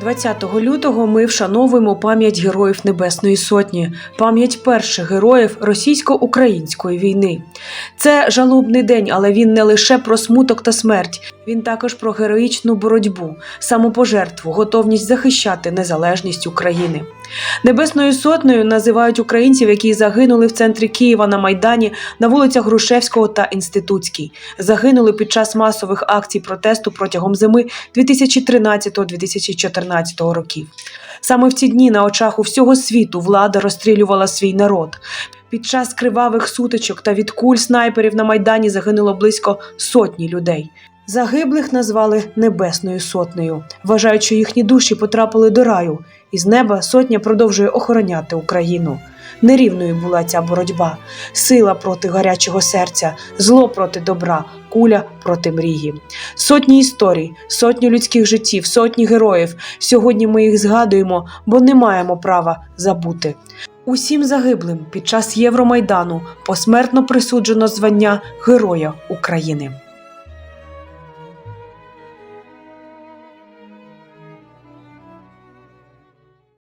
20 лютого ми вшановуємо пам'ять героїв Небесної Сотні, пам'ять перших героїв російсько-української війни. Це жалобний день, але він не лише про смуток та смерть, він також про героїчну боротьбу, самопожертву, готовність захищати незалежність України. Небесною сотнею називають українців, які загинули в центрі Києва на Майдані на вулицях Грушевського та Інститутській. Загинули під час масових акцій протесту протягом зими 2013-2014 років. Саме в ці дні на очах у всього світу влада розстрілювала свій народ. Під час кривавих сутичок та від куль снайперів на майдані загинуло близько сотні людей. Загиблих назвали Небесною сотнею, вважають, що їхні душі потрапили до раю, і з неба сотня продовжує охороняти Україну. Нерівною була ця боротьба, сила проти гарячого серця, зло проти добра, куля проти мрії. Сотні історій, сотні людських життів, сотні героїв. Сьогодні ми їх згадуємо, бо не маємо права забути. Усім загиблим під час Євромайдану посмертно присуджено звання Героя України.